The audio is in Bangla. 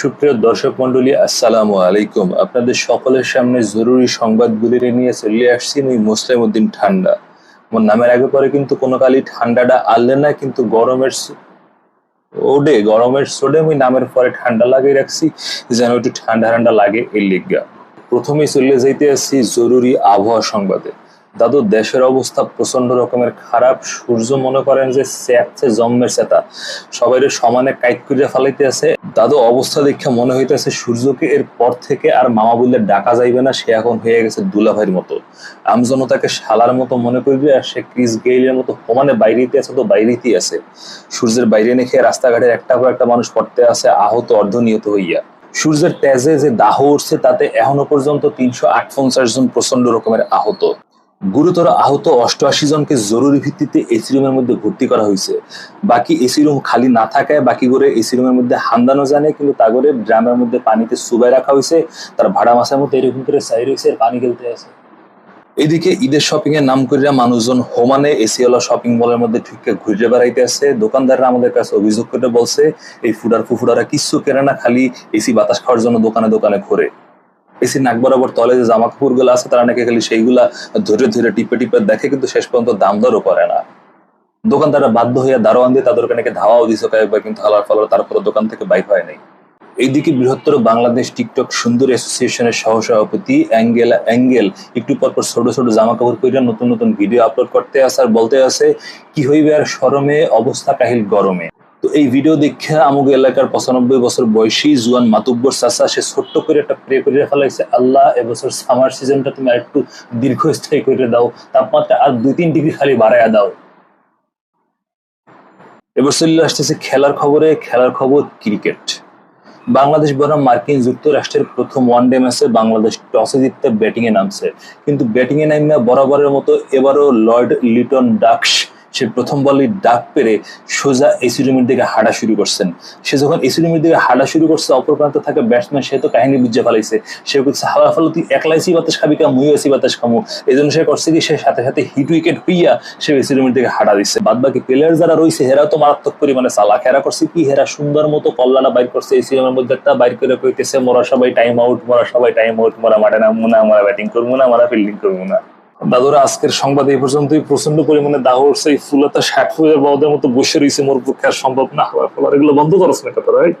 সুপ্রিয় দর্শক মন্ডলী আসসালামু আলাইকুম। আপনাদের সকলের সামনে জরুরি সংবাদগুলি নিয়ে চলে আসছি আমি মুসলিম উদ্দিন ঠান্ডা। মোর নামের আগে পরে কিন্তু কোনো কালি ঠান্ডাটা আনলে না, কিন্তু গরমের ওডে, গরমের সোডে আমি নামের পরে ঠান্ডা লাগিয়ে রাখছি, যেন একটু ঠান্ডা ঠান্ডা লাগে এই লিগা। প্রথমেই চলে যাইতে আসছি জরুরি আবহাওয়া সংবাদে। দাদু, দেশের অবস্থা প্রচণ্ড রকমের খারাপ। সূর্য মনে করেন যে স্যাপছে জম্মের সেতা সবাই সমানে কাইট করিয়া ফেলাইতে আছে। দাদু, অবস্থা দেখে মনে হইতেছে সূর্যকে এর পর থেকে আর মামা বললে ডাকা যাইবে না, সে এখন হয়ে গেছে দুলাভাইয়ের মতো। আমজনতাকে শালার মতো মনে করবে আর সে ক্রিস গেইলের মতো সমানে বাইরেতে আছে তো বাইরেতেই আছে। সূর্যের বাইরে নেখে রাস্তাঘাটের একটা পর একটা মানুষ পড়তে আছে, আহত অর্ধনিহত হইয়া। সূর্যের তেজে যে দাহ উঠছে, তাতে এখনও পর্যন্ত তিনশো আটপঞ্চাশ জন প্রচণ্ড রকমের আহত। গুরুতর আহত অষ্টআশি জনকে জরুরি ভিত্তিতে এসি রুমের মধ্যে ভর্তি করা হয়েছে। বাকি এসি রুম খালি না থাকায় বাকি করে এসি রুমের মধ্যে হান্দানো জানে, কিন্তু তা করে ড্রামের মধ্যে পানিতে সুবাই রাখা হয়েছে। তার ভাড়া মাসের মধ্যে এরকম করে সাইড হয়েছে, আর পানি খেলতে আছে। এদিকে ঈদের শপিং এর নাম করিয়া মানুষজন হোমানে এসিওয়ালা শপিং মলের মধ্যে ঠিককে ঘুরে বেড়াইতে আছে দোকানদাররা আমাদের কাছে অভিযোগ করে বলছে, এই ফুডার ফুফুডারা কিচ্ছু কেনে না, খালি এসি বাতাস খাওয়ার জন্য দোকানে দোকানে ঘোরে। এসি নাক বরাবর তলে যে জামা কাপড়গুলো আছে, তারা নাকি খালি সেইগুলা ধরে ধরে টিপে টিপে দেখে, কিন্তু শেষ পর্যন্ত দাম দরও করে না। দোকানদাররা বাধ্য হইয়া দারোয়ান দিয়ে তাদেরকে নাকি ধাওয়াও দিছে কয়েকবার কিন্তু হালার ফালার তারপরে দোকান থেকে বাইক হয় নাই। এইদিকে বৃহত্তর বাংলাদেশ টিকটক সুন্দর অ্যাসোসিয়েশনের সহসভাপতি অ্যাঙ্গেলা, অ্যাঙ্গেল, একটু পর পর ছোট ছোট জামা কাপড় পরে নতুন নতুন ভিডিও আপলোড করতে আসে আর বলতে আছে, কি হইবে আর সরমে অবস্থা কাহিল গরমে? তো এই ভিডিও দেখে আমাকে এলাকার পঁচানব্বই বছর বয়সী জুয়ান মাতুব্বর চাচা, সে ছোট্ট করে একটা প্রে করে ফেলাইছে, আল্লাহ, এবছর সামার সিজনটা তুমি আর একটু দীর্ঘস্থায়ী করে দাও, তাপমাত্রা আর দুই তিন ডিগ্রি খালি বাড়াইয়া দাও। এবার চলে আসতেছে খেলার খবরে, খেলার খবর ক্রিকেট বাংলাদেশ বনাম মার্কিন যুক্তরাষ্ট্রের প্রথম ওয়ানডে ম্যাচে বাংলাদেশ টসে জিততে ব্যাটিং এ নামছে। কিন্তু ব্যাটিং এ নামে বরাবরের মতো এবারও লর্ড লিটন ডাকস সে প্রথম বলে ডাক পেরে সোজা এসি রুমের দিকে হাঁটা শুরু করছেন। সে যখন এসি রুমের দিকে হাঁটা শুরু করছে, অপর প্রান্তে থাকা ব্যাটসম্যান সে তো কাহিনী বুঝে ফেলাইছে। সে বলছে, হাওয়া ফলে তুই একলা এসি বাতাস খাবি কা মুই এসি বাতাস খামু। এই জন্য সে করছে কি, সে সাথে সাথে হিট উইকেট হইয়া সে এসি রুমের দিকে হাঁটা দিচ্ছে বাদ বাকি প্লেয়ার যারা রয়েছে হেরা তো মারাত্মক পরিমাণে চালাক। হেরা করছে কি, হেরা সুন্দর মতো কল্যাণা বাইর করছে। এসি রুমের মধ্যে একটা বাইর করে কইতেছে, মোরা সবাই টাইম আউট মোরা সবাই টাইম আউট মোরা মাঠে না আমরা ব্যাটিং করব না আমরা ফিল্ডিং করব না। দাদুরা, আজকের সংবাদ এই পর্যন্তই। প্রচণ্ড পরিমাণে দাহ সেই ফুলতা ষাট ফুলের বাবদের মতো বসে রয়েছে মোর পক্ষে আর সম্ভব না হওয়ার ফলে। এগুলো বন্ধ করছ না কথা রাইট